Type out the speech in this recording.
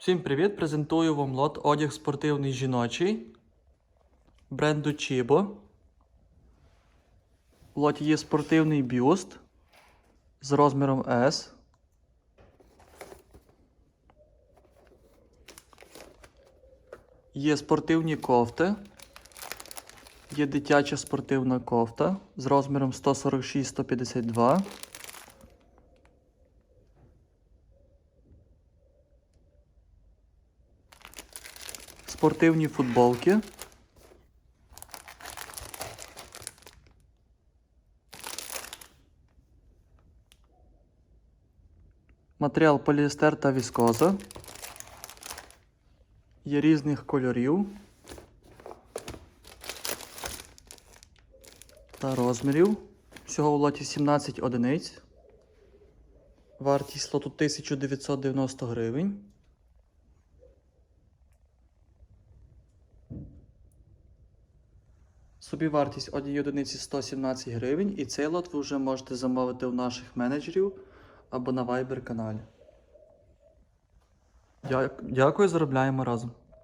Всім привіт! Презентую вам лот одяг спортивний жіночий бренду Chibo. В лоті є спортивний бюст з розміром S. Є спортивні кофти. Є дитяча спортивна кофта з розміром 146-152. Спортивні футболки. Матеріал поліестер та віскоза. Є різних кольорів та розмірів. Всього в лоті 17 одиниць. Вартість лоту 1990 гривень. Собівартість однієї одиниці 117 гривень, і цей лот ви вже можете замовити у наших менеджерів або на Viber каналі. Дякую, заробляємо разом.